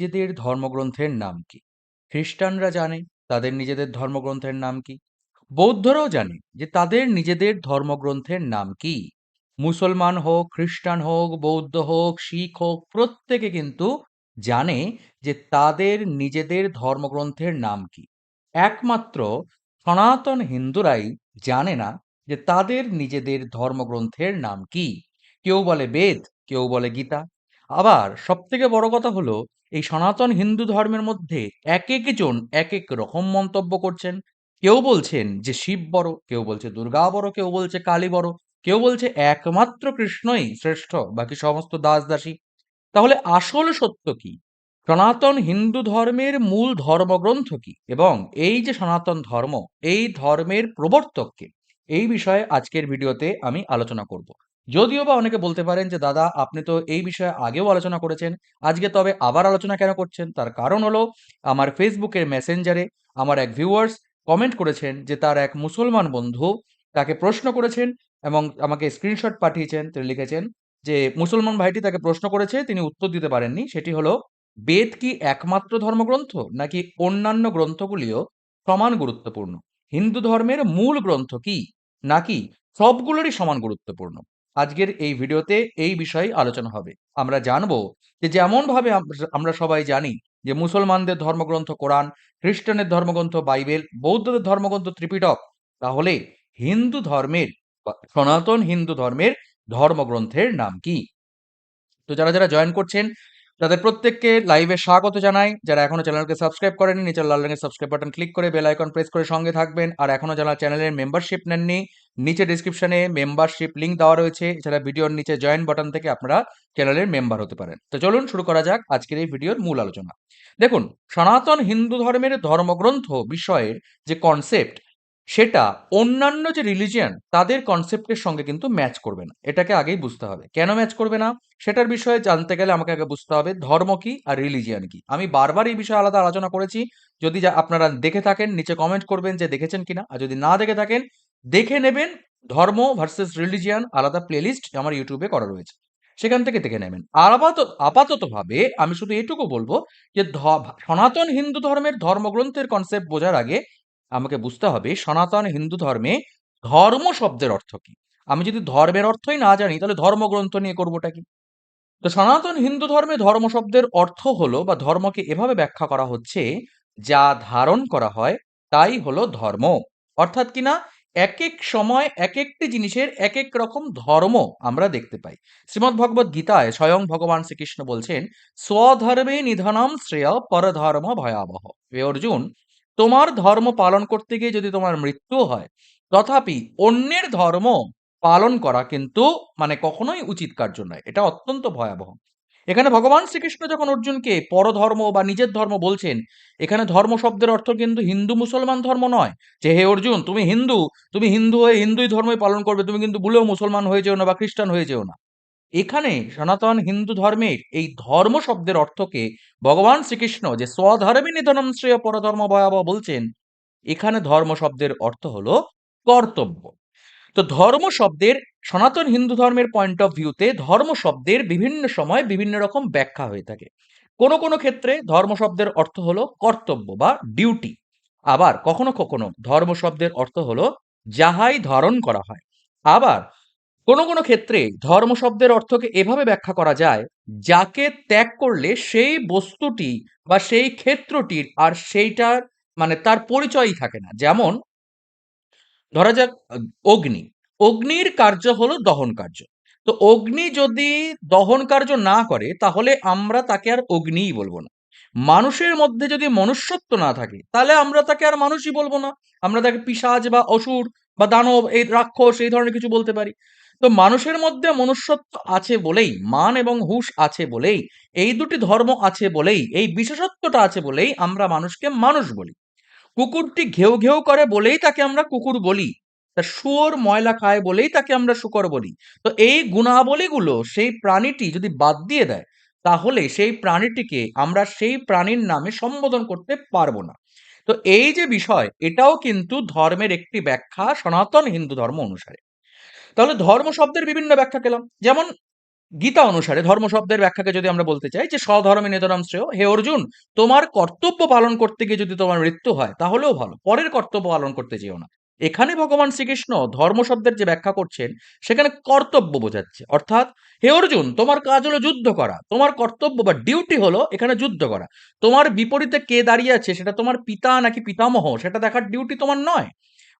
নিজেদের ধর্মগ্রন্থের নাম কি? খ্রিস্টানরা জানে, তাদের নিজেদের ধর্মগ্রন্থের নাম কি? বৌদ্ধরাও জানে যে তাদের নিজেদের ধর্মগ্রন্থের নাম কি? মুসলমান হোক, খ্রিস্টান হোক, বৌদ্ধ হোক, শিখ হোক, প্রত্যেকে কিন্তু জানে যে তাদের নিজেদের ধর্মগ্রন্থের নাম কি। একমাত্র সনাতন হিন্দুরাই জানে না যে তাদের নিজেদের ধর্মগ্রন্থের নাম কি। কেউ বলে বেদ, কেউ বলে গীতা। আবার সবথেকে বড় কথা হলো এই সনাতন হিন্দু ধর্মের মধ্যে এক একজন এক এক রকম মন্তব্য করছেন। কেউ বলছেন যে শিব বড়, কেউ বলছে দুর্গা বড়, কেউ বলছে কালী বড়, কেউ বলছে একমাত্র কৃষ্ণই শ্রেষ্ঠ, বাকি সমস্ত দাস দাসী। তাহলে আসল সত্য কি? সনাতন হিন্দু ধর্মের মূল ধর্মগ্রন্থ কি? এবং এই যে সনাতন ধর্ম, এই ধর্মের প্রবর্তককে এই বিষয়ে আজকের ভিডিওতে আমি আলোচনা করব। যদিও বা অনেকে বলতে পারেন যে, দাদা, আপনি তো এই বিষয়ে আগেও আলোচনা করেছেন, আজকে তবে আবার আলোচনা কেন করছেন? তার কারণ হলো, আমার ফেসবুকের মেসেঞ্জারে আমার এক ভিউয়ার্স কমেন্ট করেছেন যে, তার এক মুসলমান বন্ধু তাকে প্রশ্ন করেছেন এবং আমাকে স্ক্রিনশট পাঠিয়েছেন। তিনি লিখেছেন যে, মুসলমান ভাইটি তাকে প্রশ্ন করেছে, তিনি উত্তর দিতে পারেননি। সেটি হলো, বেদ কি একমাত্র ধর্মগ্রন্থ? নাকি অন্যান্য গ্রন্থগুলিও সমান গুরুত্বপূর্ণ? হিন্দু ধর্মের মূল গ্রন্থ কি? নাকি সবগুলোরই সমান গুরুত্বপূর্ণ? আজকের এই ভিডিওতে এই বিষয়ে আলোচনা হবে। আমরা জানব যে যেমন ভাবে আমরা সবাই জানি যে মুসলমানদের ধর্মগ্রন্থ কোরআন, খ্রিস্টানের ধর্মগ্রন্থ বাইবেল, বৌদ্ধদের ধর্মগ্রন্থ ত্রিপিটক, তাহলে হিন্দু ধর্মের সনাতন হিন্দু ধর্মের ধর্মগ্রন্থের নাম কি? তো যারা যারা জয়েন করছেন তাদের প্রত্যেককে লাইভে স্বাগত জানাই, যারা এখনও চ্যানেলকে সাবস্ক্রাইব করেনি নিচের লাল রঙের সাবস্ক্রাইব বাটন ক্লিক করে বেল আইকন প্রেস করে সঙ্গে থাকবেন। আর এখনও যারা চ্যানেলের মেম্বারশিপ নেননি, নিচে ডিসক্রিপশনে মেম্বারশিপ লিঙ্ক দেওয়া রয়েছে। এছাড়া ভিডিওর নিচে জয়েন বাটন থেকে আপনারা চ্যানেলের মেম্বার হতে পারেন। তো চলুন শুরু করা যাক আজকের এই ভিডিওর মূল আলোচনা। দেখুন, সনাতন হিন্দু ধর্মের ধর্মগ্রন্থ বিষয়ের যে কনসেপ্ট সেটা অন্যান্য যে রিলিজিয়ান তাদের কনসেপ্টের সঙ্গে কিন্তু ম্যাচ করবে না। এটাকে আগেই বুঝতে হবে। কেন ম্যাচ করবে না? সেটার বিষয়ে জানতে গেলে আমাকে আগে বুঝতে হবে, ধর্ম কি আর রিলিজিয়ান কি? আমি বারবার এই বিষয়ে আলাদা আলোচনা করেছি। যদি আপনারা দেখে থাকেন, নিচে কমেন্ট করবেন যে দেখেছেন কিনা। আর যদি না দেখে থাকেন, দেখে নেবেন ধর্ম ভার্সেস রিলিজিয়ান আলাদা প্লেলিস্ট আমার ইউটিউবে করা রয়েছে। সেখান থেকে দেখে নেবেন। আপাতত আপাতত ভাবে আমি শুধু এটুকু বলব যে সনাতন হিন্দু ধর্মের ধর্মগ্রন্থের কনসেপ্ট বোঝার আগে আমাকে বুঝতে হবে সনাতন হিন্দু ধর্মে ধর্ম শব্দের অর্থ কি? আমি যদি ধর্মের অর্থই না জানি, তাহলে ধর্মগ্রন্থ নিয়ে করবোটা কি? তো সনাতন হিন্দু ধর্মে ধর্ম শব্দের অর্থ হলো বা ধর্মকে এভাবে ব্যাখ্যা করা হচ্ছে, যা ধারণ করা হয় তাই হলো ধর্ম। অর্থাৎ কিনা এক এক সময় এক একটি জিনিসের এক এক রকম ধর্ম আমরা দেখতে পাই। শ্রীমদ ভগবত গীতায় স্বয়ং ভগবান শ্রীকৃষ্ণ বলছেন, স্বধর্মে নিধনম শ্রেয় পরধর্ম ভয়াবহ। অর্জুন তোমার ধর্ম পালন করতে গিয়ে যদি তোমার মৃত্যু হয়, তথাপি অন্যের ধর্ম পালন করা কিন্তু মানে কখনোই উচিত কার্য নয়। এটা অত্যন্ত ভয়াবহ। এখানে ভগবান শ্রীকৃষ্ণ যখন অর্জুনকে পরধর্ম বা নিজের ধর্ম বলছেন, এখানে ধর্ম শব্দের অর্থ কিন্তু হিন্দু মুসলমান ধর্ম নয় যে, হে অর্জুন, তুমি হিন্দু তুমি হিন্দু হয়ে হিন্দুই ধর্মই পালন করবে, তুমি কিন্তু ভুলেও মুসলমান হয়ে যেও না বা খ্রিস্টান হয়ে যেও না। এখানে সনাতন হিন্দু ধর্মের এই ধর্ম শব্দের অর্থকে ভগবান শ্রীকৃষ্ণ যে স্বধর্মে নিধনম শ্রেয় পরধর্ম ভয়াবহ বলছেন, এখানে ধর্ম শব্দের অর্থ হলো কর্তব্য। তো ধর্ম শব্দের সনাতন হিন্দু ধর্মের পয়েন্ট অফ ভিউতে ধর্ম শব্দের বিভিন্ন সময় বিভিন্ন রকম ব্যাখ্যা হয়ে থাকে। কোনো কোনো ক্ষেত্রে ধর্ম শব্দের অর্থ হলো কর্তব্য বা ডিউটি আবার কখনো কখনো ধর্ম শব্দের অর্থ হলো যাহাই ধারণ করা হয়। আবার কোনো কোনো ক্ষেত্রে ধর্ম শব্দের অর্থকে এভাবে ব্যাখ্যা করা যায়, যাকে ত্যাগ করলে সেই বস্তুটি বা সেই ক্ষেত্রটির আর সেইটার মানে তার পরিচয়ই থাকে না। যেমন, ধরা যাক, অগ্নি। অগ্নির কার্য হলো দহন কার্য। তো অগ্নি যদি দহন কার্য না করে, তাহলে আমরা তাকে আর অগ্নিই বলব না। মানুষের মধ্যে যদি মনুষ্যত্ব না থাকে, তাহলে আমরা তাকে আর মানুষই বলব না। আমরা তাকে পিসাজ বা অসুর বা দানব, এই রাক্ষস, এই ধরনের কিছু বলতে পারি। তো মানুষের মধ্যে মনুষ্যত্ব আছে বলেই, মান এবং হুশ আছে বলেই, এই দুটি ধর্ম আছে বলেই, এই বিশেষত্বটা আছে বলেই আমরা মানুষকে মানুষ বলি। কুকুরটি ঘেউ ঘেউ করে বলেই তাকে আমরা কুকুর বলি। তা শুয়োর ময়লা খায় বলেই তাকে আমরা শুকর বলি। তো এই গুণাবলীগুলো সেই প্রাণীটি যদি বাদ দিয়ে দেয়, তাহলে সেই প্রাণীটিকে আমরা সেই প্রাণীর নামে সম্বোধন করতে পারব না। তো এই যে বিষয়, এটাও কিন্তু ধর্মের একটি ব্যাখ্যা, সনাতন হিন্দু ধর্ম অনুসারে। তাহলে ধর্ম শব্দের বিভিন্ন ব্যাখ্যা পেলাম। যেমন গীতা অনুসারে ধর্ম শব্দের ব্যাখ্যাকে যদি আমরা বলতে চাই যে স্বধর্মে নেতরম শ্রেয়, হে অর্জুন, তোমার কর্তব্য পালন করতে গিয়ে যদি তোমার মৃত্যু হয়, তাহলেও ভালো। পরের কর্তব্য পালন করতে যেও না। এখানে ভগবান শ্রীকৃষ্ণ ধর্ম শব্দের যে ব্যাখ্যা করছেন, সেখানে কর্তব্য বোঝাচ্ছে। অর্থাৎ, হে অর্জুন, তোমার কাজ হলো যুদ্ধ করা। তোমার কর্তব্য বা ডিউটি হলো এখানে যুদ্ধ করা। তোমার বিপরীতে কে দাঁড়িয়ে আছে, সেটা তোমার পিতা নাকি পিতামহ, সেটা দেখার ডিউটি তোমার নয়।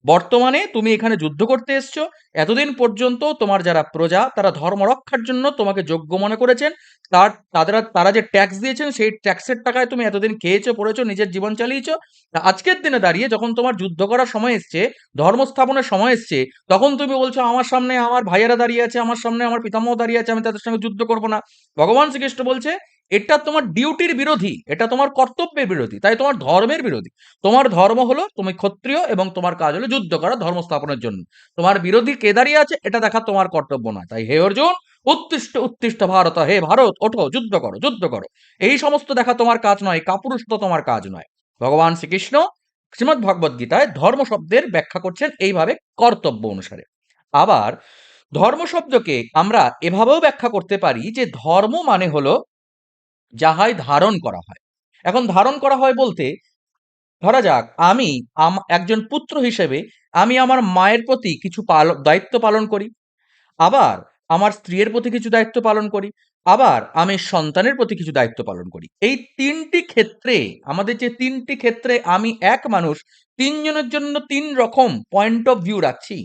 বর্তমানে তুমি এখানে যুদ্ধ করতে এসছো। এতদিন পর্যন্ত তোমার যারা প্রজা, তারা ধর্ম রক্ষার জন্য তোমাকে যোগ্য মনে করেছেন। তার, তাদের, তারা যে ট্যাক্স দিয়েছেন, সেই ট্যাক্সের টাকায় তুমি এতদিন খেয়েছো, পড়েছো, নিজের জীবন চালিয়েছো। আজকের দিনে দাঁড়িয়ে যখন তোমার যুদ্ধ করার সময় এসছে, ধর্ম স্থাপনের সময় এসছে, তখন তুমি বলছো, আমার সামনে আমার ভাইয়েরা দাঁড়িয়ে আছে, আমার সামনে আমার পিতামহ দাঁড়িয়ে আছে, আমি তাদের সঙ্গে যুদ্ধ করব না। ভগবান শ্রীকৃষ্ণ বলছে এটা তোমার ডিউটির বিরোধী, এটা তোমার কর্তব্যের বিরোধী, তাই তোমার ধর্মের বিরোধী। তোমার ধর্ম হলো তুমি ক্ষত্রিয় এবং তোমার কাজ হলো যুদ্ধ করা, ধর্ম স্থাপনের জন্য। তোমার বিরোধী কে দাঁড়িয়ে আছে? এটা দেখা তোমার কর্তব্য নয়। তাই হে অর্জুন উত্তিষ্ট উত্তিষ্ট ভারত, হে ভারত, ওঠো, যুদ্ধ করো যুদ্ধ করো। এই সমস্ত দেখা তোমার কাজ নয়, কাপুরুষ তো তোমার কাজ নয়। ভগবান শ্রীকৃষ্ণ শ্রীমদ ভগবদ গীতায় ধর্ম শব্দের ব্যাখ্যা করছেন এইভাবে কর্তব্য অনুসারে। আবার ধর্ম শব্দকে আমরা এভাবেও ব্যাখ্যা করতে পারি যে ধর্ম মানে হলো যাহাই ধারণ করা হয়। এখন ধারণ করা হয় বলতে, ধরা যাক, আমি একজন পুত্র হিসেবে আমি আমার মায়ের প্রতি কিছু দায়িত্ব পালন করি, আবার আমার স্ত্রীর প্রতি কিছু দায়িত্ব পালন করি, আবার আমি সন্তানের প্রতি কিছু দায়িত্ব পালন করি। এই তিনটি ক্ষেত্রে, আমাদের যে তিনটি ক্ষেত্রে আমি এক মানুষ, তিনজনের জন্য তিন রকম পয়েন্ট অফ ভিউ রাখছি,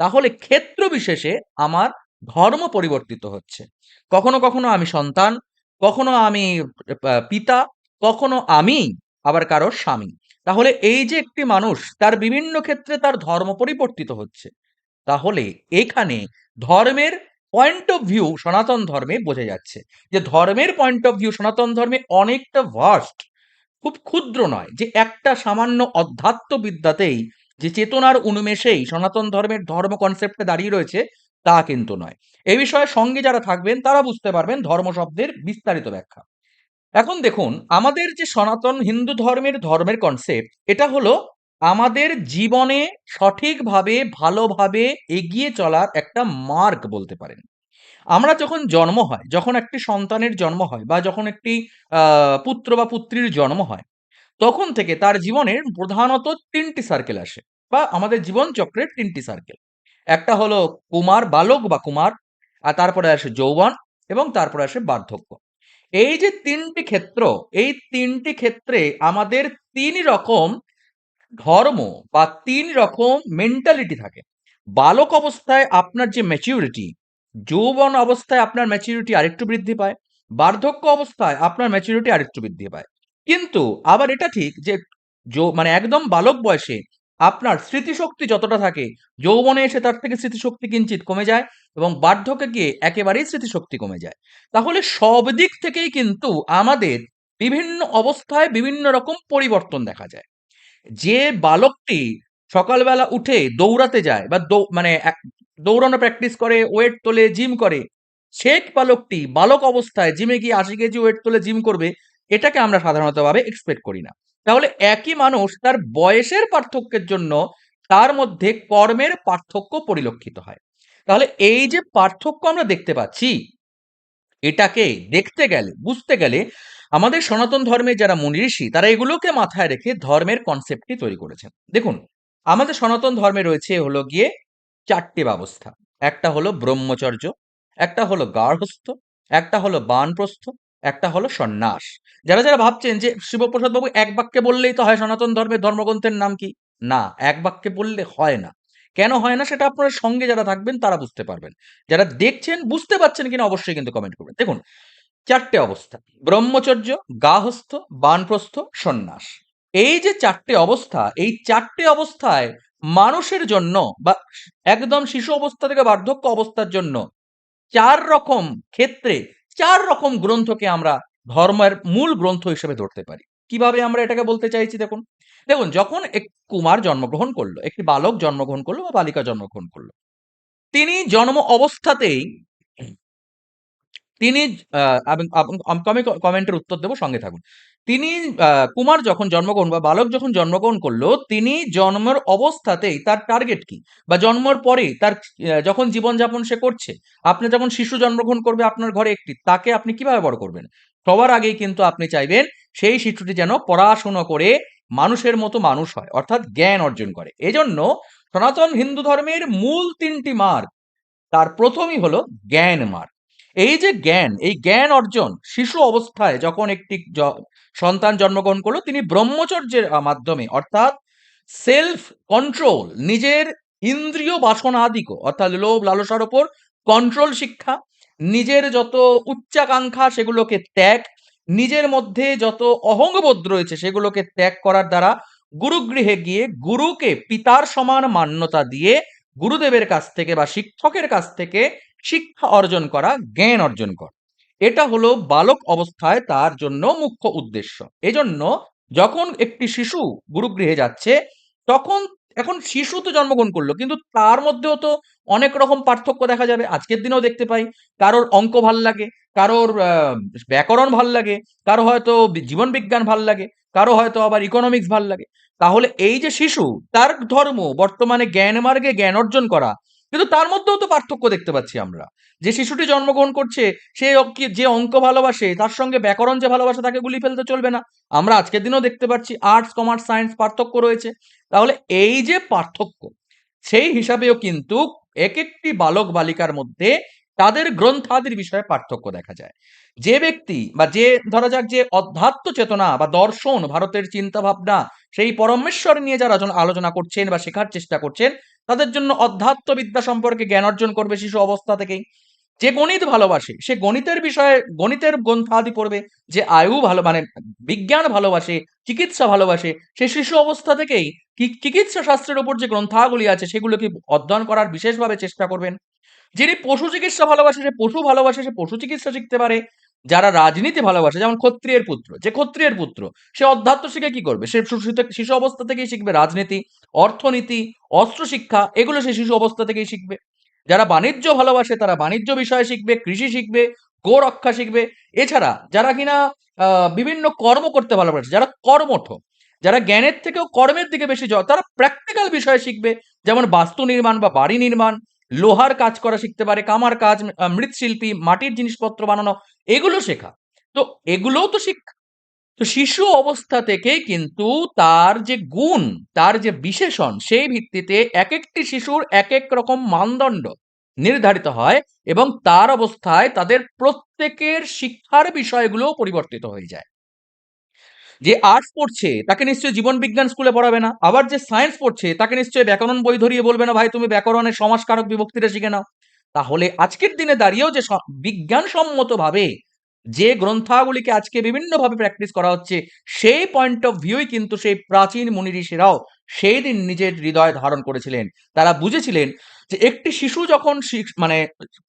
তাহলে ক্ষেত্র বিশেষে আমার ধর্ম পরিবর্তিত হচ্ছে। কখনো কখনো আমি সন্তান কখনো আমি পিতা, কখনো আমি, আবার কারও স্বামী। তাহলে এই যে একটি মানুষ, তার বিভিন্ন ক্ষেত্রে তার ধর্ম পরিবর্তিত হচ্ছে। তাহলে এখানে ধর্মের পয়েন্ট অফ ভিউ সনাতন ধর্মে বোঝা যাচ্ছে যে ধর্মের পয়েন্ট অফ ভিউ সনাতন ধর্মে অনেকটা ভাস্ট খুব ক্ষুদ্র নয়। যে একটা সামান্য অধ্যাত্ম বিদ্যাতেই যে চেতনার উন্মেষেই সনাতন ধর্মের ধর্ম কনসেপ্টে দাঁড়িয়ে রয়েছে তা কিন্তু নয়। এই বিষয়ে সঙ্গে যারা থাকবেন, তারা বুঝতে পারবেন ধর্ম শব্দের বিস্তারিত ব্যাখ্যা। এখন দেখুন, আমাদের যে সনাতন হিন্দু ধর্মের ধর্মের কনসেপ্ট এটা হলো আমাদের জীবনে সঠিকভাবে, ভালোভাবে এগিয়ে চলার একটা মার্গ বলতে পারেন। আমরা যখন জন্ম হয়, যখন একটি সন্তানের জন্ম হয় বা যখন একটি পুত্র বা পুত্রীর জন্ম হয়, তখন থেকে তার জীবনের প্রধানত তিনটি সার্কেল আসে বা আমাদের জীবন চক্রের তিনটি সার্কেল একটা হলো কুমার বালক বা কুমার, আর তারপরে আসে যৌবন এবং তারপরে আসে বার্ধক্য। এই যে তিনটি ক্ষেত্র, এই তিনটি ক্ষেত্রে আমাদের তিন রকম ধর্ম বা তিন রকম মেন্টালিটি থাকে। বালক অবস্থায় আপনার যে ম্যাচিউরিটি যৌবন অবস্থায় আপনার ম্যাচিউরিটি আরেকটু বৃদ্ধি পায়, বার্ধক্য অবস্থায় আপনার ম্যাচিউরিটি আরেকটু বৃদ্ধি পায়। কিন্তু আবার এটা ঠিক যে মানে একদম বালক বয়সে আপনার স্মৃতিশক্তি যতটা থাকে, যৌবনে এসে তার থেকে স্মৃতিশক্তি কিঞ্চিত কমে যায় এবং বার্ধক্যে গিয়ে একেবারেই স্মৃতিশক্তি কমে যায়। তাহলে সব দিক থেকেই কিন্তু আমাদের বিভিন্ন অবস্থায় বিভিন্ন রকম পরিবর্তন দেখা যায়। যে বালকটি সকালবেলা উঠে দৌড়াতে যায় বা মানে দৌড়ানো প্র্যাকটিস করে ওয়েট তোলে জিম করে শেখ বালকটি বালক অবস্থায় জিমে গিয়ে আশি কেজি ওয়েট তোলে জিম করবে এটাকে আমরা সাধারণতভাবে এক্সপেক্ট করি না। তাহলে একই মানুষ তার বয়সের পার্থক্যের জন্য তার মধ্যে কর্মের পার্থক্য পরিলক্ষিত হয়। তাহলে এই যে পার্থক্য আমরা দেখতে পাচ্ছি, এটাকে দেখতে গেলে, বুঝতে গেলে আমাদের সনাতন ধর্মের যারা মুনি ঋষি তারা এগুলোকে মাথায় রেখে ধর্মের কনসেপ্টটি তৈরি করেছেন। দেখুন, আমাদের সনাতন ধর্মে রয়েছে হলো গিয়ে চারটি ব্যবস্থা। একটা হলো ব্রহ্মচর্য, একটা হলো গার্হস্থ একটা হলো বানপ্রস্থ একটা হলো সন্ন্যাস। যারা যারা ভাবছেন যে শিবপ্রসাদ বাবু এক বাক্যে বললেই তো হয় সনাতন ধর্মের ধর্মগ্রন্থের নাম কি? না, এক বাক্যে বললে হয় না। কেন হয় না সেটা আপনার সঙ্গে যারা থাকবেন তারা বুঝতে পারবেন। যারা দেখছেন বুঝতে পারছেন কিনা অবশ্যই কিন্তু কমেন্ট করবেন। দেখুন, চারটে অবস্থা। ব্রহ্মচর্য, গাহস্থ, বানপ্রস্থ, সন্ন্যাস। এই যে চারটে অবস্থা, এই চারটে অবস্থায় মানুষের জন্য বা একদম শিশু অবস্থা থেকে বার্ধক্য অবস্থার জন্য চার রকম ক্ষেত্রে চার রকম গ্রন্থকে আমরা ধর্মের মূল গ্রন্থ হিসেবে ধরতে পারি। কীভাবে আমরা এটাকে বলতে চাইছি দেখুন? দেখুন, যখন এক কুমার জন্মগ্রহণ করল, একটি বালক জন্মগ্রহণ করল বা বালিকা জন্মগ্রহণ করল, তিনি জন্ম অবস্থাতেই তিনি আমি কমেন্টের উত্তর দেবো সঙ্গে থাকুন। তিনি কুমার যখন জন্মগ্রহণ বা বালক যখন জন্মগ্রহণ করল, তিনি জন্মের অবস্থাতেই তার টার্গেট কি? বা জন্মের পরেই তার যখন জীবনযাপন সে করছে, আপনি যখন শিশু জন্মগ্রহণ করবে আপনার ঘরে একটি, তাকে আপনি কীভাবে বড় করবেন? সবার আগেই কিন্তু আপনি চাইবেন সেই শিশুটি যেন পড়াশোনা করে মানুষের মতো মানুষ হয়, অর্থাৎ জ্ঞান অর্জন করে। এজন্য সনাতন হিন্দু ধর্মের মূল তিনটি মার্গ, তার প্রথমই হলো জ্ঞান মার্গ। এই যে জ্ঞান, এই জ্ঞান অর্জন, শিশু অবস্থায় যখন একটি সন্তান জন্মগ্রহণ করল, তিনি ব্রহ্মচর্যের মাধ্যমে, অর্থাৎ সেলফ কন্ট্রোল নিজের ইন্দ্রিয় বাসনাদিক অর্থাৎ লোভ, লালসার ওপর কন্ট্রোল শিক্ষা, নিজের যত উচ্চাকাঙ্ক্ষা সেগুলোকে ত্যাগ, নিজের মধ্যে যত অহংবোধ রয়েছে সেগুলোকে ত্যাগ করার দ্বারা গুরুগৃহে গিয়ে গুরুকে পিতার সমান মান্যতা দিয়ে গুরুদেবের কাছ থেকে বা শিক্ষকের কাছ থেকে শিক্ষা অর্জন করা, জ্ঞান অর্জন করা। এটা হলো বালক অবস্থায় তার জন্য মুখ্য উদ্দেশ্য। এজন্য যখন একটি শিশু গুরুগৃহে যাচ্ছে, তখন, এখন শিশু তো জন্মগ্রহণ করল, কিন্তু তার মধ্যেও তো অনেক রকম পার্থক্য দেখা যাবে। আজকের দিনেও দেখতে পাই, কারোর অঙ্ক ভালো লাগে, কারোর ব্যাকরণ ভালো লাগে, কারও হয়তো জীবন বিজ্ঞান ভালো লাগে, কারও হয়তো আবার ইকোনমিক্স ভালো লাগে। তাহলে এই যে শিশু, তার ধর্ম বর্তমানে জ্ঞান মার্গে জ্ঞান অর্জন করা কিন্তু তার মধ্যেও তো পার্থক্য দেখতে পাচ্ছি আমরা। যে শিশুটি জন্মগ্রহণ করছে, সে যে অঙ্ক ভালোবাসে, তার সঙ্গে ব্যাকরণ যে ভালোবাসে, তাকে গুলি ফেলতে চলবে না। আমরা আজকের দিনেও দেখতে পাচ্ছি আর্টস কমার্স সায়েন্স পার্থক্য রয়েছে। তাহলে এই যে পার্থক্য, সেই হিসাবেও কিন্তু এক একটি বালক বালিকার মধ্যে তাদের গ্রন্থাদির বিষয়ে পার্থক্য দেখা যায়। যে ব্যক্তি বা যে, ধরা যাক যে অধ্যাত্ম চেতনা বা দর্শন, ভারতের চিন্তা ভাবনা সেই পরমেশ্বর নিয়ে যারা আলোচনা করছেন বা শেখার চেষ্টা করছেন, তাদের জন্য অধ্যাত্ম বিদ্যা সম্পর্কে জ্ঞান অর্জন করবে শিশু অবস্থা থেকেই। যে গণিত ভালোবাসে, সে গণিতের বিষয়ে, গণিতের গ্রন্থাদি পড়বে, যে আয়ু ভালো মানে বিজ্ঞান ভালোবাসে, চিকিৎসা ভালোবাসে, সে শিশু অবস্থা থেকেই চিকিৎসা শাস্ত্রের উপর যে গ্রন্থাগুলি আছে, সেগুলোকে অধ্যয়ন করার বিশেষভাবে চেষ্টা করবেন। যিনি পশু চিকিৎসা ভালোবাসে, সে পশু ভালোবাসে, সে পশু চিকিৎসা শিখতে পারে। যারা রাজনীতি ভালোবাসে, যেমন ক্ষত্রিয়ের পুত্র, যে ক্ষত্রিয়ের পুত্র, সে অধ্যাত্ম শিখে কি করবে? সে শিশু অবস্থা থেকেই শিখবে রাজনীতি, অর্থনীতি অস্ত্র শিক্ষা এগুলো সে শিশু অবস্থা থেকেই শিখবে। যারা বাণিজ্য ভালোবাসে, তারা বাণিজ্য বিষয়ে শিখবে, কৃষি শিখবে গো রক্ষা শিখবে। এছাড়া যারা কিনা বিভিন্ন কর্ম করতে ভালোবাসে, যারা কর্মঠ, যারা জ্ঞানের থেকেও কর্মের দিকে বেশি যাওয়া তারা প্র্যাকটিক্যাল বিষয়ে শিখবে, যেমন বাস্তু নির্মাণ বা বাড়ি নির্মাণ, লোহার কাজ করা শিখতে পারে, কামার কাজ মৃৎশিল্পী, মাটির জিনিসপত্র বানানো এগুলো শেখা। তো এগুলোও তো শিক্ষা। তো শিশু অবস্থা থেকেই কিন্তু তার যে গুণ, তার যে বিশেষণ, সেই ভিত্তিতে এক একটি শিশুর এক এক রকম মানদণ্ড নির্ধারিত হয় এবং তার অবস্থায় তাদের প্রত্যেকের শিক্ষার বিষয়গুলো পরিবর্তিত হয়ে যায়। যে আর্টস পড়ছে, তাকে নিশ্চয়ই জীবন বিজ্ঞান স্কুলে পড়াবে না। আবার যে সায়েন্স পড়ছে, তাকে নিশ্চয়ই ব্যাকরণ বই ধরিয়ে বলবে না, ভাই, তুমি ব্যাকরণের সমাজকারক বিভক্তিটা শিখে নাও। তাহলে আজকের দিনে দাঁড়িয়েও যে বিজ্ঞানসম্মতভাবে যে গ্রন্থাগুলিকে আজকে বিভিন্নভাবে প্র্যাকটিস করা হচ্ছে, সেই পয়েন্ট অফ ভিউই কিন্তু সেই প্রাচীন মুনি ঋষিরাও সেই দিন নিজের হৃদয় ধারণ করেছিলেন। তারা বুঝেছিলেন যে একটি শিশু যখন মানে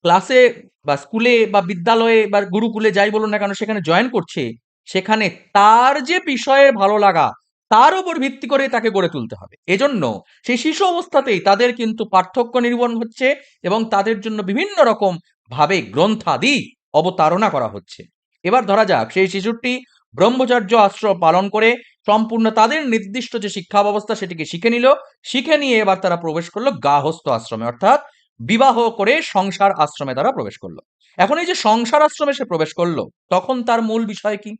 ক্লাসে বা স্কুলে বা বিদ্যালয়ে বা গুরুকুলে যাই বলুন না কেন, সেখানে জয়েন করছে, সেখানে তার যে বিষয়ে ভালো লাগা তার উপর ভিত্তি করে তাকে গড়ে তুলতে হবে। এজন্য সেই শিশু অবস্থাতেই তাদের কিন্তু পার্থক্য নির্মাণ হচ্ছে এবং তাদের জন্য বিভিন্ন রকম ভাবে গ্রন্থাদি অবতারণা করা হচ্ছে। এবার ধরা যাক, সেই শিশুটি ব্রহ্মচর্য আশ্রম পালন করে সম্পূর্ণ তাদের নির্দিষ্ট যে শিক্ষা ব্যবস্থা সেটিকে শিখে নিল। শিখে নিয়ে এবার তারা প্রবেশ করল গাহস্থ আশ্রমে, অর্থাৎ বিবাহ করে সংসার আশ্রমে তারা প্রবেশ করল। এখন এই যে সংসার আশ্রমে সে প্রবেশ করল, তখন তার মূল বিষয় কি?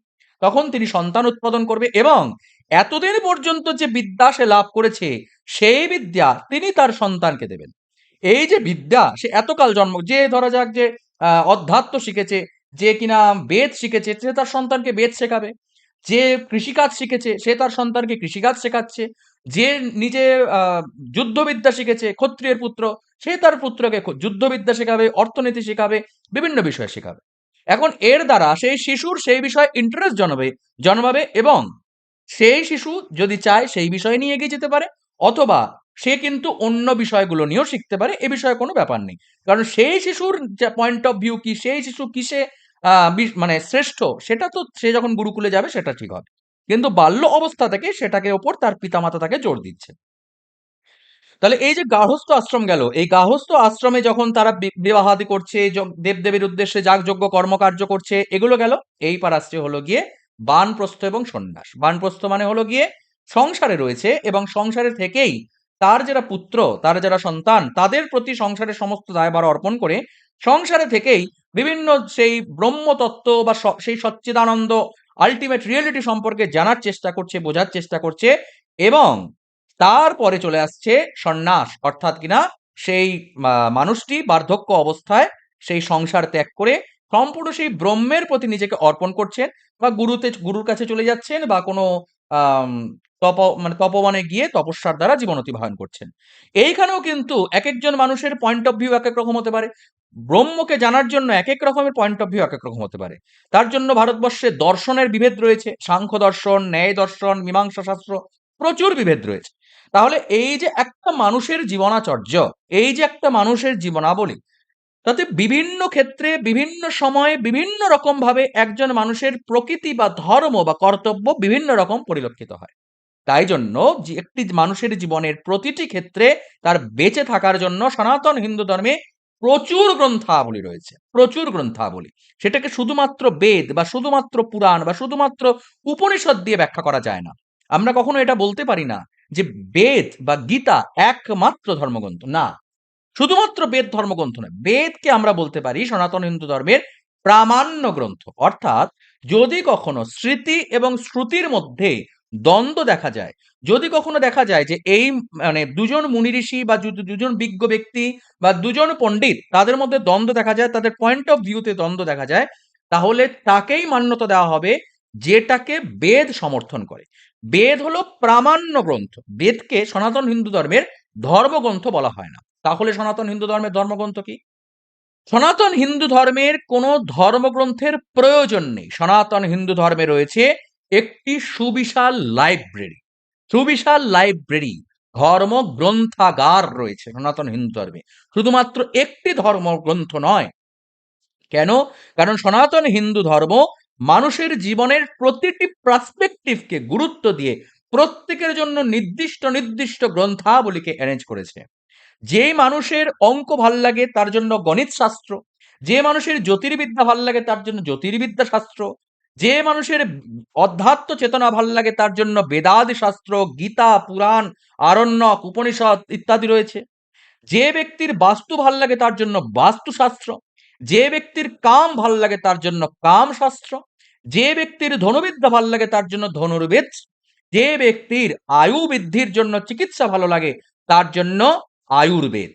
তখন তিনি সন্তান উৎপাদন করবে এবং এতদিন পর্যন্ত যে বিদ্যা সে লাভ করেছে, সেই বিদ্যা তিনি তার সন্তানকে দেবেন। এই যে বিদ্যা, সে এতকাল জন্ম, যে ধরা যাক যে অধ্যাত্ম শিখেছে, যে কিনা বেদ শিখেছে, সে তার সন্তানকে বেদ শেখাবে। যে কৃষিকাজ শিখেছে, সে তার সন্তানকে কৃষিকাজ শেখাচ্ছে। যে নিজে যুদ্ধবিদ্যা শিখেছে, ক্ষত্রিয়ের পুত্র, সে তার পুত্রকে যুদ্ধবিদ্যা শেখাবে, অর্থনীতি শেখাবে, বিভিন্ন বিষয় শেখাবে। এখন এর দ্বারা সেই শিশুর সেই বিষয়ে ইন্টারেস্ট জন্মাবে জন্মাবে এবং সেই শিশু যদি চায় সেই বিষয় নিয়ে এগিয়ে যেতে পারে, অথবা সে কিন্তু অন্য বিষয়গুলো নিয়েও শিখতে পারে, এ বিষয়ে কোনো ব্যাপার নেই। কারণ সেই শিশুর পয়েন্ট অফ ভিউ কি, সেই শিশু কিসে মানে শ্রেষ্ঠ, সেটা তো সে যখন গুরুকুলে যাবে, সেটা ঠিক হবে। কিন্তু বাল্য অবস্থা থেকে সেটাকে ওপর তার পিতামাতা তাকে জোর দিচ্ছে। তাহলে এই যে গার্হস্থ আশ্রম গেল, এই গার্হস্থ আশ্রমে যখন তারা বিবাহাদি করছে দেবদেবীর উদ্দেশ্যে যাগযজ্ঞ, কর্মকার্য করছে, এগুলো গেল। এইবার আসছে হলো গিয়ে বানপ্রস্থ এবং সন্ন্যাস। বানপ্রস্থ মানে হলো গিয়ে সংসারে রয়েছে এবং সংসারে থেকেই তার যারা পুত্র, তার যারা সন্তান, তাদের প্রতি সংসারের সমস্ত দায়ভার অর্পণ করে সংসারে থেকেই বিভিন্ন সেই ব্রহ্মতত্ত্ব বা সেই সচ্চিদানন্দ আলটিমেট রিয়েলিটি সম্পর্কে জানার চেষ্টা করছে, বোঝার চেষ্টা করছে এবং তারপরে চলে আসছে সন্ন্যাস। অর্থাৎ কিনা সেই মানুষটি বার্ধক্য অবস্থায় সেই সংসার ত্যাগ করে সম্পূর্ণ সেই ব্রহ্মের প্রতি নিজেকে অর্পণ করছেন বা গুরুতে, গুরুর কাছে চলে যাচ্ছেন বা কোনো তপ মানে তপবনে গিয়ে তপস্যার দ্বারা জীবন অতিবাহন করছেন। এইখানেও কিন্তু এক একজন মানুষের পয়েন্ট অফ ভিউ এক এক রকম হতে পারে। ব্রহ্মকে জানার জন্য এক এক রকমের পয়েন্ট অফ ভিউ এক এক রকম হতে পারে। তার জন্য ভারতবর্ষে দর্শনের বিভেদ রয়েছে, সাংখ্য দর্শন, ন্যায় দর্শন, মীমাংসা শাস্ত্র প্রচুর বিভেদ রয়েছে। তাহলে এই যে একটা মানুষের জীবনাচর্য, এই যে একটা মানুষের জীবনাবলী তাতে বিভিন্ন ক্ষেত্রে, বিভিন্ন সময়ে, বিভিন্ন রকম ভাবে একজন মানুষের প্রকৃতি বা ধর্ম বা কর্তব্য বিভিন্ন রকম পরিলক্ষিত হয়। তাই জন্য একটি মানুষের জীবনের প্রতিটি ক্ষেত্রে তার বেঁচে থাকার জন্য সনাতন হিন্দু ধর্মে প্রচুর গ্রন্থাবলী রয়েছে, প্রচুর গ্রন্থাবলী। সেটাকে শুধুমাত্র বেদ বা শুধুমাত্র পুরাণ বা শুধুমাত্র উপনিষদ দিয়ে ব্যাখ্যা করা যায় না। আমরা কখনো এটা বলতে পারি না যে বেদ বা গীতা একমাত্র ধর্মগ্রন্থ, না। শুধুমাত্র বেদ ধর্মগ্রন্থ নয়, বেদকে আমরা বলতে পারি সনাতন হিন্দু ধর্মের প্রামাণ্য গ্রন্থ। অর্থাৎ যদি কখনো স্মৃতি এবং শ্রুতির মধ্যে দ্বন্দ্ব দেখা যায়, যদি কখনো দেখা যায় যে এই মানে দুজন মুনি ঋষি বা দুজন বিজ্ঞ ব্যক্তি বা দুজন পণ্ডিত তাদের মধ্যে দ্বন্দ্ব দেখা যায়, তাদের পয়েন্ট অফ ভিউতে দ্বন্দ্ব দেখা যায়, তাহলে তাকেই মান্যতা দেওয়া হবে যেটাকে বেদ সমর্থন করে। বেদ হলো প্রামাণ্য গ্রন্থ। বেদকে সনাতন হিন্দু ধর্মের ধর্মগ্রন্থ বলা হয় না। তাহলে সনাতন হিন্দু ধর্মের ধর্মগ্রন্থ কি? সনাতন হিন্দু ধর্মের কোনো ধর্মগ্রন্থের প্রয়োজন নেই। সনাতন হিন্দু ধর্মে রয়েছে একটি সুবিশাল লাইব্রেরি। সুবিশাল লাইব্রেরি ধর্ম গ্রন্থাগার রয়েছে সনাতন হিন্দু ধর্মে। শুধুমাত্র একটি ধর্মগ্রন্থ নয়। কেন? কারণ সনাতন হিন্দু ধর্ম মানুষের জীবনের প্রতিটি পার্সপেক্টিভকে গুরুত্ব দিয়ে প্রত্যেকের জন্য নির্দিষ্ট নির্দিষ্ট গ্রন্থাবলীকে অ্যারেঞ্জ করেছে। যে মানুষের অঙ্ক ভালো লাগে, তার জন্য গণিত শাস্ত্র। যে মানুষের জ্যোতির্বিদ্যা ভালো লাগে, তার জন্য জ্যোতির্বিদ্যা শাস্ত্র। যে মানুষের অধ্যাত্ম চেতনা ভালো লাগে, তার জন্য বেদাদি শাস্ত্র, গীতা, পুরাণ, আরণ্যক, উপনিষদ ইত্যাদি রয়েছে। যে ব্যক্তির বাস্তু ভালো লাগে, তার জন্য বাস্তুশাস্ত্র যে ব্যক্তির কাম ভালো লাগে, তার জন্য কাম শাস্ত্র। যে ব্যক্তির ধনুবিদ্যা ভালো লাগে, তার জন্য ধনুর্বেদ যে ব্যক্তির আয়ু বৃদ্ধির জন্য চিকিৎসা ভালো লাগে, তার জন্য আয়ুর্বেদ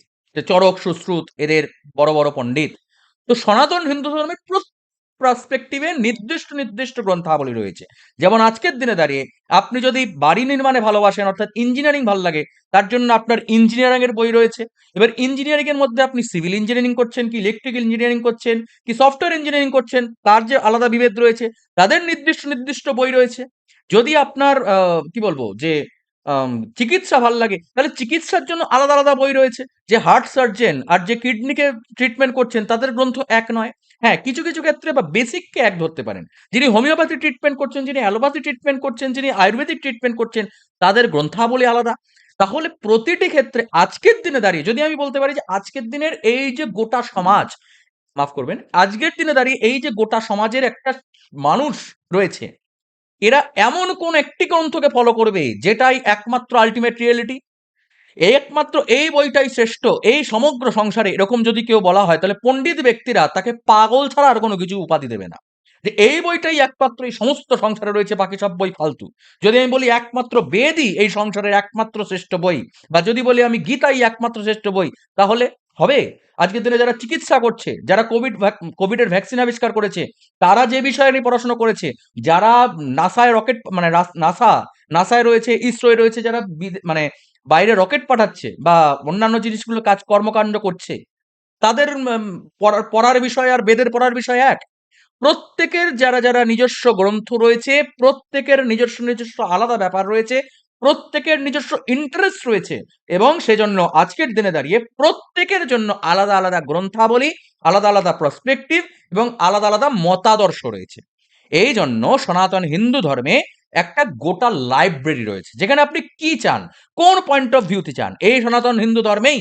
চরক সুশ্রুত, এদের বড় বড় পণ্ডিত। তো সনাতন হিন্দু ধর্মের পার্সপেক্টিভে নির্দিষ্ট নির্দিষ্ট গ্রন্থাবলী রয়েছে। যেমন আজকের দিনে দাঁড়িয়ে আপনি যদি বাড়ি নির্মাণে ভালোবাসেন, অর্থাৎ ইঞ্জিনিয়ারিং ভালো লাগে, তার জন্য আপনার ইঞ্জিনিয়ারিং এর বই রয়েছে। এবার ইঞ্জিনিয়ারিং এর মধ্যে আপনি সিভিল ইঞ্জিনিয়ারিং করছেন, কি ইলেকট্রিক্যাল ইঞ্জিনিয়ারিং করছেন, কি সফটওয়্যার ইঞ্জিনিয়ারিং করছেন, তার যে আলাদা বিভেদ রয়েছে, তাদের নির্দিষ্ট নির্দিষ্ট বই রয়েছে। যদি আপনার কি বলব, যে চিকিৎসা ভালো লাগে। তাহলে চিকিৎসার জন্য আলাদা আলাদা বই রয়েছে। যে হার্ট সার্জেন আর যে কিডনিকে ট্রিটমেন্ট করছেন, তাদের গ্রন্থ এক নয়। হ্যাঁ কিছু কিছু ক্ষেত্রে বা বেসিককে এক ধরতে পারেন। যিনি হোমিওপ্যাথি ট্রিটমেন্ট করছেন, যিনি অ্যালোপ্যাথি ট্রিটমেন্ট করছেন, যিনি আয়ুর্বেদিক ট্রিটমেন্ট করছেন, তাদের গ্রন্থাবলী আলাদা। তাহলে প্রতিটি ক্ষেত্রে আজকের দিনে দাঁড়িয়ে, যদি আমি বলতে পারি যে আজকের দিনের এই যে গোটা সমাজ, মাফ করবেন, আজকের দিনে দাঁড়িয়ে এই যে গোটা সমাজের একটা মানুষ রয়েছে এরা এমন কোন একটি গ্রন্থকে ফলো করবে যেটাই একমাত্র আলটিমেট রিয়েলিটি একমাত্র এই বইটাই শ্রেষ্ঠ, এই সমগ্র সংসারে, এরকম যদি কেউ বলা হয়, তাহলে পণ্ডিত ব্যক্তিরা তাকে পাগল ছাড়া আর কোনো কিছু উপাধি দেবে না। যে এই বইটাই একমাত্র এই সমস্ত সংসারে রয়েছে, বাকি সব বই ফালতু। যদি আমি বলি একমাত্র বেদই এই সংসারের একমাত্র শ্রেষ্ঠ বই, বা যদি বলি আমি গীতাই একমাত্র শ্রেষ্ঠ বই, তাহলে হবে? আজকের দিনে যারা চিকিৎসা করছে, যারা কোভিড কোভিডের ভ্যাকসিন আবিষ্কার করেছে, তারা যে বিষয়ে নিয়ে পড়াশোনা করেছে, যারা নাসায় রকেট মানে নাসা নাসায় রয়েছে, ইসরোয় রয়েছে, যারা মানে বাইরে রকেট পাঠাচ্ছে বা অন্যান্য জিনিসগুলো কাজ, কর্মকাণ্ড করছে, তাদের পড়ার বিষয় আর বেদের পড়ার বিষয় এক। প্রত্যেকের যারা যারা নিজস্ব গ্রন্থ রয়েছে, প্রত্যেকের নিজস্ব নিজস্ব আলাদা ব্যাপার রয়েছে প্রত্যেকের নিজস্ব ইন্টারেস্ট রয়েছে এবং সেজন্য আজকের দিনে দাঁড়িয়ে প্রত্যেকের জন্য আলাদা আলাদা গ্রন্থাবলী, আলাদা আলাদা প্রসপেক্টিভ এবং আলাদা আলাদা মতাদর্শ রয়েছে। এই জন্য সনাতন হিন্দু ধর্মে একটা গোটা লাইব্রেরি রয়েছে। যেখানে আপনি কি চান, কোন পয়েন্ট অফ ভিউতে চান, এই সনাতন হিন্দু ধর্মেই।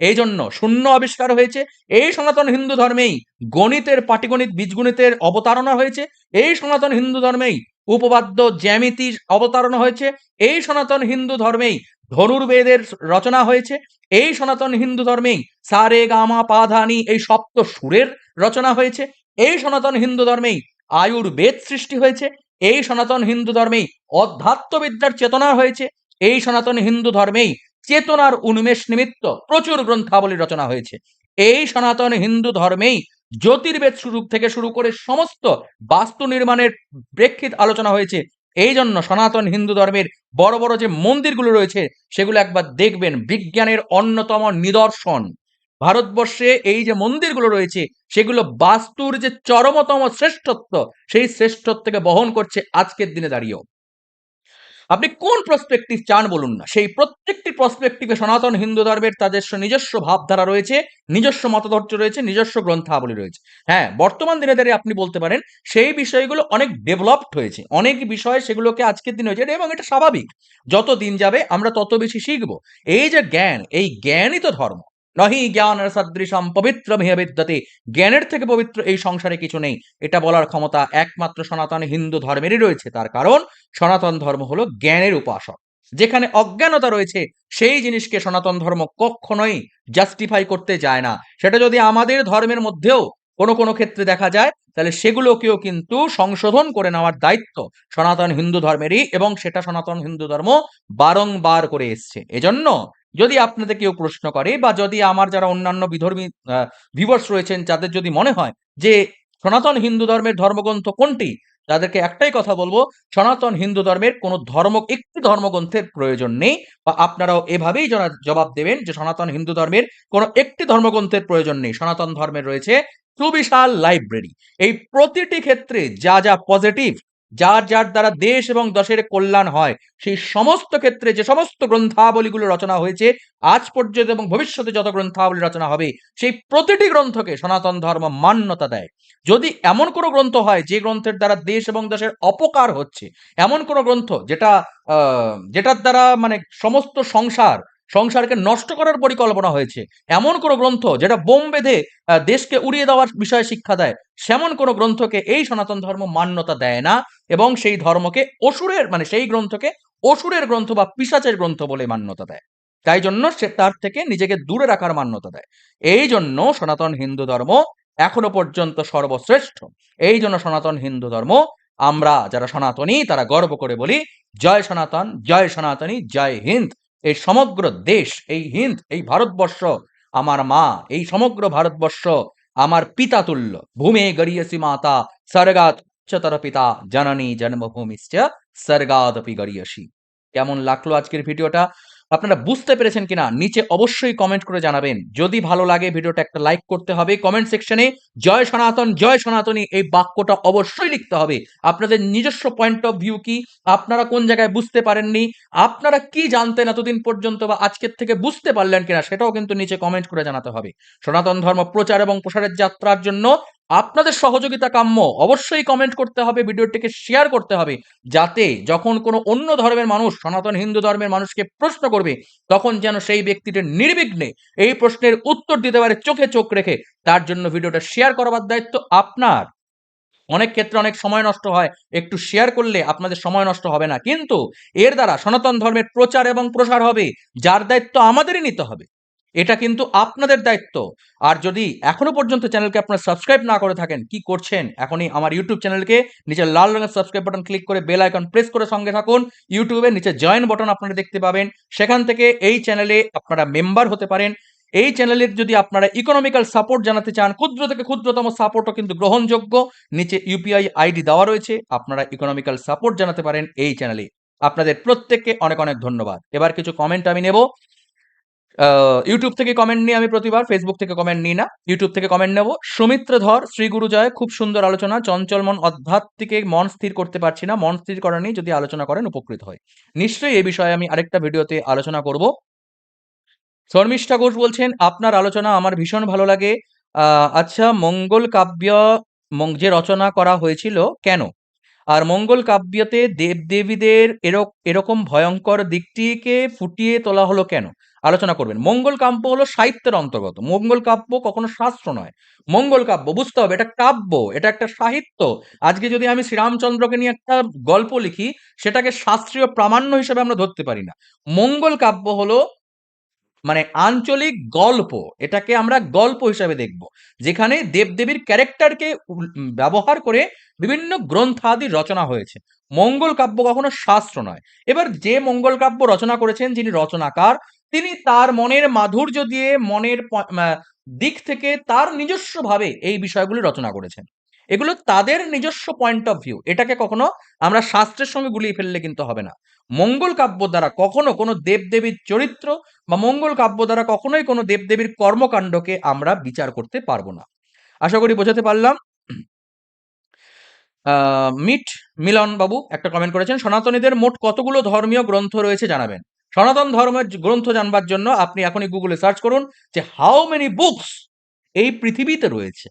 এই জন্য শূন্য আবিষ্কার হয়েছে, এই সনাতন হিন্দু ধর্মেই গণিতের, পাটিগণিত, বীজগণিতের অবতারণা হয়েছে, এই সনাতন হিন্দু ধর্মেই উপপাদ্য জ্যামিতির অবতারণ হয়েছে। এই সনাতন হিন্দু ধর্মেই ধনুর্বেদের রচনা হয়েছে। এই সনাতন হিন্দু ধর্মেই সারে গামা পাধানি এই সপ্ত সুরের রচনা হয়েছে। এই সনাতন হিন্দু ধর্মেই আয়ুর্বেদ সৃষ্টি হয়েছে। এই সনাতন হিন্দু ধর্মেই অধ্যাত্মবিদ্যার চেতনা হয়েছে। এই সনাতন হিন্দু ধর্মেই চেতনার উন্মেষ নিমিত্ত প্রচুর গ্রন্থাবলী রচনা হয়েছে। এই সনাতন হিন্দু ধর্মেই জ্যোতির্বেদ শুরু থেকে শুরু করে সমস্ত বাস্তু নির্মাণের প্রেক্ষিত আলোচনা হয়েছে। এই জন্য সনাতন হিন্দু ধর্মের বড় বড় যে মন্দিরগুলো রয়েছে, সেগুলো একবার দেখবেন। বিজ্ঞানের অন্যতম নিদর্শন। ভারতবর্ষে এই যে মন্দিরগুলো রয়েছে, সেগুলো বাস্তুর যে চরমতম শ্রেষ্ঠত্ব, সেই শ্রেষ্ঠত্বকে বহন করছে আজকের দিনে দাঁড়িয়েও। আপনি কোন প্রসপেক্টিভ চান বলুন না। সেই প্রত্যেকটি প্রসপেক্টিভে সনাতন হিন্দু ধর্মের তাদের নিজস্ব ভাবধারা রয়েছে, নিজস্ব মতধর্য রয়েছে, নিজস্ব গ্রন্থাবলী রয়েছে। হ্যাঁ বর্তমান দিনে দাঁড়িয়ে আপনি বলতে পারেন, সেই বিষয়গুলো অনেক ডেভেলপড হয়েছে। অনেক বিষয় সেগুলোকে আজকের দিনে হয়েছে, এবং এটা স্বাভাবিক। যত দিন যাবে আমরা তত বেশি শিখব। এই যে জ্ঞান, এই জ্ঞানই তো ধর্ম। নহি জ্ঞান সদৃশম পবিত্র বিদ্যতে। জ্ঞানের থেকে পবিত্র এই সংসারে কিছু নেই। এটা বলার ক্ষমতা একমাত্র সনাতন হিন্দু ধর্মেরই রয়েছে। তার কারণ সনাতন ধর্ম হলো জ্ঞানের উপাসক। যেখানে অজ্ঞানতা রয়েছে, সেই জিনিসকে সনাতন ধর্ম কখনোই জাস্টিফাই করতে যায় না। সেটা যদি আমাদের ধর্মের মধ্যেও কোনো কোনো ক্ষেত্রে দেখা যায়, তাহলে সেগুলোকেও কিন্তু সংশোধন করে নেওয়ার দায়িত্ব সনাতন হিন্দু ধর্মেরই এবং সেটা সনাতন হিন্দু ধর্ম বারংবার করে এসছে। এজন্য যদি আপনাদের কেউ প্রশ্ন করে বা যদি আমার যারা অন্যান্য বিধর্মী ভিভার্স রয়েছেন, যাদের যদি মনে হয় যে সনাতন হিন্দু ধর্মের ধর্মগ্রন্থ কোনটি, তাদেরকে একটাই কথা বলব, সনাতন হিন্দু ধর্মের কোনো ধর্ম, একটি ধর্মগ্রন্থের প্রয়োজন নেই বা আপনারাও এভাবেই জবাব দেবেন যে সনাতন হিন্দু ধর্মের কোনো একটি ধর্মগ্রন্থের প্রয়োজন নেই। সনাতন ধর্মের রয়েছে সুবিশাল লাইব্রেরি। এই প্রতিটি ক্ষেত্রে যা যা পজিটিভ যার যার দ্বারা দেশ এবং দশের কল্যাণ হয়, সেই সমস্ত ক্ষেত্রে যে সমস্ত গ্রন্থাবলীগুলো রচনা হয়েছে, আজ পর্যন্ত এবং ভবিষ্যতে যত গ্রন্থাবলী রচনা হবে, সেই প্রতিটি গ্রন্থকে সনাতন ধর্ম মান্যতা দেয়। যদি এমন কোনো গ্রন্থ হয় যে গ্রন্থের দ্বারা দেশ এবং দেশের অপকার হচ্ছে, এমন কোনো গ্রন্থ যেটা যেটার দ্বারা মানে সমস্ত সংসার সংসারকে নষ্ট করার পরিকল্পনা হয়েছে। এমন কোনো গ্রন্থ যেটা বোম বেঁধে দেশকে উড়িয়ে দেওয়ার বিষয়ে শিক্ষা দেয়, সেমন কোনো গ্রন্থকে এই সনাতন ধর্ম মান্যতা দেয় না এবং সেই ধর্মকে অসুরের মানে সেই গ্রন্থকে অসুরের গ্রন্থ বা পিসাচের গ্রন্থ বলে মান্যতা দেয়। তাই জন্য সে তার থেকে নিজেকে দূরে রাখার মান্যতা দেয়। এই জন্য সনাতন হিন্দু ধর্ম এখনও পর্যন্ত সর্বশ্রেষ্ঠ। এই জন্য সনাতন হিন্দু ধর্ম, আমরা যারা সনাতনী তারা গর্ব করে বলি, জয় সনাতন, জয় সনাতনী, জয় হিন্দ। এই সমগ্র দেশ, এই হিন্দ, এই ভারতবর্ষ, আমার মা, এই সমগ্র ভারতবর্ষ আমার পিতা তুল্য। ভূমে গড়িয়েছি মাতা স্বর্গাত উচ্চতর পিতা জননী জন্মভূমিশ্চ স্বর্গাদপি গড়িয়েছি কেমন লাগল আজকের ভিডিওটা? আপনারা বুঝতে পেরেছেন কিনা, নিচে অবশ্যই কমেন্ট করে জানাবেন। যদি ভালো লাগে, ভিডিওটা একটা লাইক করতে হবে। কমেন্ট সেকশনে জয় সনাতন, জয় সনাতনী এই বাক্যটা অবশ্যই লিখতে হবে। আপনাদের নিজস্ব পয়েন্ট অফ ভিউ কি, আপনারা কোন জায়গায় বুঝতে পারেননি, আপনারা কি জানতেন এতদিন পর্যন্ত বা আজকের থেকে বুঝতে পারলেন কিনা, সেটাও কিন্তু নিচে কমেন্ট করে জানাতে হবে। সনাতন ধর্ম প্রচার এবং প্রসারের যাত্রার জন্য আপনাদের সহযোগিতা কাম্য, অবশ্যই কমেন্ট করতে হবে, ভিডিওটিকে শেয়ার করতে হবে, যাতে যখন কোনো অন্য ধর্মের মানুষ, সনাতন হিন্দু ধর্মের মানুষকে প্রশ্ন করবে, তখন যেন সেই ব্যক্তিটির নির্বিঘ্নে এই প্রশ্নের উত্তর দিতে পারে, চোখে চোখ রেখে। তার জন্য ভিডিওটা শেয়ার করবার দায়িত্ব আপনার। অনেক ক্ষেত্রে অনেক সময় নষ্ট হয়, একটু শেয়ার করলে আপনাদের সময় নষ্ট হবে না। কিন্তু এর দ্বারা সনাতন ধর্মের প্রচার এবং প্রসার হবে, যার দায়িত্ব আমাদেরই নিতে হবে। এটা কিন্তু আপনাদের দায়িত্ব। আর যদি এখনও পর্যন্ত চ্যানেলকে আপনারা সাবস্ক্রাইব না করে থাকেন, কি করছেন? এখনই আমার ইউটিউব চ্যানেলকে নিচে লাল রঙের সাবস্ক্রাইব বাটন ক্লিক করে বেল আইকন প্রেস করে সঙ্গে থাকুন। ইউটিউবে নিচে জয়েন বাটন আপনারা দেখতে পাবেন। সেখান থেকে এই চ্যানেলে আপনারা মেম্বার হতে পারেন। এই চ্যানেলের যদি আপনারা ইকোনমিক্যাল সাপোর্ট জানাতে চান, ক্ষুদ্র থেকে ক্ষুদ্রতম সাপোর্টও কিন্তু গ্রহণযোগ্য। নিচে ইউপিআই আইডি দেওয়া রয়েছে। আপনারা ইকোনমিক্যাল সাপোর্ট জানাতে পারেন এই চ্যানেলে। আপনাদের প্রত্যেককে অনেক অনেক ধন্যবাদ। এবার কিছু কমেন্ট আমি নেব। ইউটিউব থেকে কমেন্ট নিই আমি প্রতিবার ফেসবুক থেকে কমেন্ট নিই না। ইউটিউব থেকে কমেন্ট নেব। সৌমিত্র ধর, শ্রী গুরুজয় খুব সুন্দর আলোচনা, চঞ্চল মন, অধ্যাত্মিকে মন স্থির করতে পারছি না, মন স্থির করা নিয়ে যদি আলোচনা করেন উপকৃত হয় নিশ্চয়ই এই বিষয়ে আমি আরেকটা ভিডিওতে আলোচনা করব। শর্মিষ্ঠা ঘোষ বলছেন, আপনার আলোচনা আমার ভীষণ ভালো লাগে। আচ্ছা মঙ্গল কাব্য যে রচনা করা হয়েছিল, কেন? আর মঙ্গল কাব্যতে দেবদেবীদের এরক, এরকম ভয়ঙ্কর দিকটিকে ফুটিয়ে তোলা হলো কেন? আলোচনা করবেন। মঙ্গল কাব্য হলো সাহিত্যের অন্তর্গত। মঙ্গল কাব্য কখনো শাস্ত্র নয়। মঙ্গল কাব্য, বুঝতে হবে, এটা কাব্য, এটা একটা সাহিত্য। আজকে যদি আমি শ্রীরামচন্দ্রকে নিয়ে একটা গল্প লিখি, সেটাকে শাস্ত্রীয় প্রামাণ্য হিসেবে আমরা ধরতে পারি না। মঙ্গল কাব্য হলো মানে আঞ্চলিক গল্প। এটাকে আমরা গল্প হিসাবে দেখব। যেখানে দেবদেবীর ক্যারেক্টারকে ব্যবহার করে বিভিন্ন গ্রন্থাদি রচনা হয়েছে। মঙ্গল কাব্য কখনো শাস্ত্র নয়। এবার যে মঙ্গল কাব্য রচনা করেছেন, যিনি রচনাকার তিনি তার মনের মাধুর্য দিয়ে মনের দিক থেকে তার নিজস্ব ভাবে এই বিষয়গুলি রচনা করেছেন। এগুলো তাদের নিজস্ব পয়েন্ট অফ ভিউ এটাকে কখনো আমরা শাস্ত্রের সঙ্গে গুলিয়ে ফেললে কিন্তু হবে না। মঙ্গল কাব্য দ্বারা কখনো কোনো দেবদেবীর চরিত্র বা মঙ্গল কাব্য দ্বারা কখনোই কোনো দেবদেবীর কর্মকাণ্ডকে আমরা বিচার করতে পারব না। আশা করি বোঝাতে পারলাম। মিট মিলন বাবু একটা কমেন্ট করেছেন, সনাতনীদের মোট কতগুলো ধর্মীয় গ্রন্থ রয়েছে জানাবেন? সনাতন ধর্মের গ্রন্থ জানবার জন্য আপনি এখনই গুগলে সার্চ করুন যে হাউ মেনি বুকস এই পৃথিবীতে রয়েছে।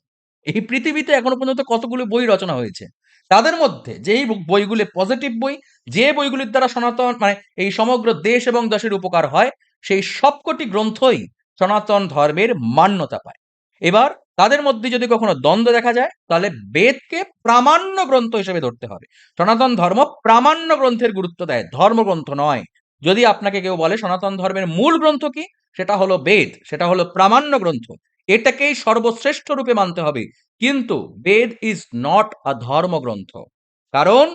এই পৃথিবীতে এখনও পর্যন্ত কতগুলো বই রচনা হয়েছে? তাদের মধ্যে যেই বইগুলি পজিটিভ বই, যে বইগুলির দ্বারা সনাতন মানে এই সমগ্র দেশ এবং দেশের উপকার হয়, সেই সবকটি গ্রন্থই সনাতন ধর্মের মান্যতা পায়। এবার তাদের মধ্যে যদি কখনো দ্বন্দ্ব দেখা যায়, তাহলে বেদকে প্রামাণ্য গ্রন্থ হিসেবে ধরতে হবে। সনাতন ধর্ম প্রামাণ্য গ্রন্থের গুরুত্ব দেয়, ধর্মগ্রন্থ নয়। যদি আপনাকে কেউ বলে সনাতন ধর্মের মূল গ্রন্থ কি? সেটা হলো বেদ, সেটা হলো প্রামাণ্য গ্রন্থ। এটাকেই সর্বশ্রেষ্ঠ রূপে মানতে হবে। কিন্তু বেদ ইজ নট আ ধর্মগ্রন্থ। কারণ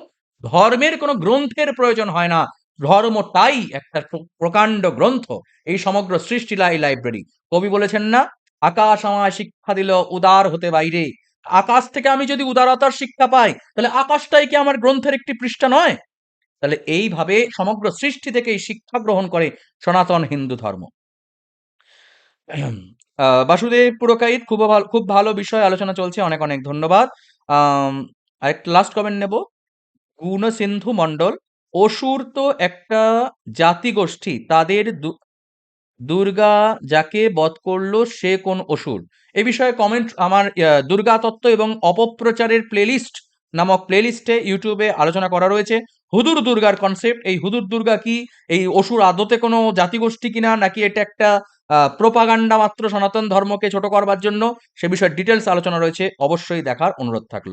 ধর্মের কোনো গ্রন্থের প্রয়োজন হয় না। ধর্মটাই একটা প্রকাণ্ড গ্রন্থ। এই সমগ্র সৃষ্টি লাই লাইব্রেরি। কবি বলেছেন না, আকাশ আমায় শিক্ষা দিল, উদার হতে বাইরে। আকাশ থেকে আমি যদি উদারতার শিক্ষা পাই, তাহলে আকাশটাই কি আমার গ্রন্থের একটি পৃষ্ঠা নয়? তাহলে এইভাবে সমগ্র সৃষ্টি থেকে শিক্ষা গ্রহণ করে সনাতন হিন্দু ধর্ম। বাসুদেব পুরকাইত, খুব ভালো খুব ভালো বিষয় আলোচনা চলছে, অনেক অনেক ধন্যবাদ। আরেকটা লাস্ট কমেন্ট নেব। গুণসিন্ধু মণ্ডল, অসুর তো একটা জাতিগোষ্ঠী, তাদের দুর্গা যাকে বধ করল সে কোন অসুর? এ বিষয়ে কমেন্ট আমার দুর্গা তত্ত্ব এবং অপপ্রচারের প্লেলিস্ট নামক প্লেলিস্টে ইউটিউবে আলোচনা করা রয়েছে। হুদুর দুর্গার কনসেপ্ট এই হুদুর দুর্গা কি? এই অসুর আদতে কোনো জাতিগোষ্ঠী কিনা? নাকি এটা একটা প্রোপাগান্ডা মাত্র সনাতন ধর্মকে ছোট করবার জন্য? সে বিষয়ে ডিটেলস আলোচনা রয়েছে, অবশ্যই দেখার অনুরোধ থাকল।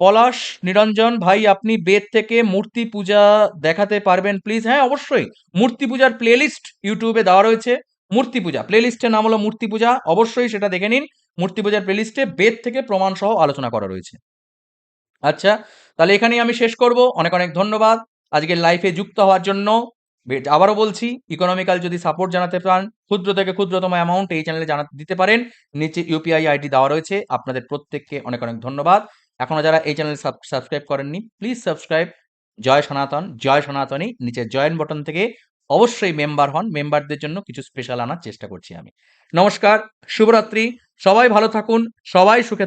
পলাশ, নিরঞ্জন, ভাই, আপনি বেদ থেকে মূর্তি পূজা দেখাতে পারবেন প্লিজ হ্যাঁ অবশ্যই। মূর্তি পূজার প্লেলিস্ট ইউটিউবে দেওয়া রয়েছে, মূর্তি পূজা। প্লেলিস্টের নাম হলো মূর্তি পূজা। অবশ্যই সেটা দেখে নিন। মূর্তি পূজার প্লেলিস্টে বেদ থেকে প্রমাণ সহ আলোচনা করা রয়েছে। আচ্ছা তাহলে এখানেই আমি শেষ করব। অনেক অনেক ধন্যবাদ। আজকের লাইফে যুক্ত হওয়ার জন্য। আবারও বলছি ইকোনমিক্যাল যদি সাপোর্ট জানাতে চান ক্ষুদ্র থেকে ক্ষুদ্রতম অ্যামাউন্ট এই চ্যানেলে জানাতে দিতে পারেন। নিচে ইউপিআই আইডি দেওয়া রয়েছে। আপনাদের প্রত্যেককে অনেক অনেক ধন্যবাদ। এখনও যারা এই চ্যানেল সাবস্ক্রাইব করেননি প্লিজ সাবস্ক্রাইব জয় সনাতন, জয় সনাতনী। নিচে জয়েন বটন থেকে অবশ্যই মেম্বার হন। মেম্বারদের জন্য কিছু স্পেশাল আনার চেষ্টা করছি আমি। নমস্কার, শুভরাত্রি। সবাই ভালো থাকুন। সবাই সুখে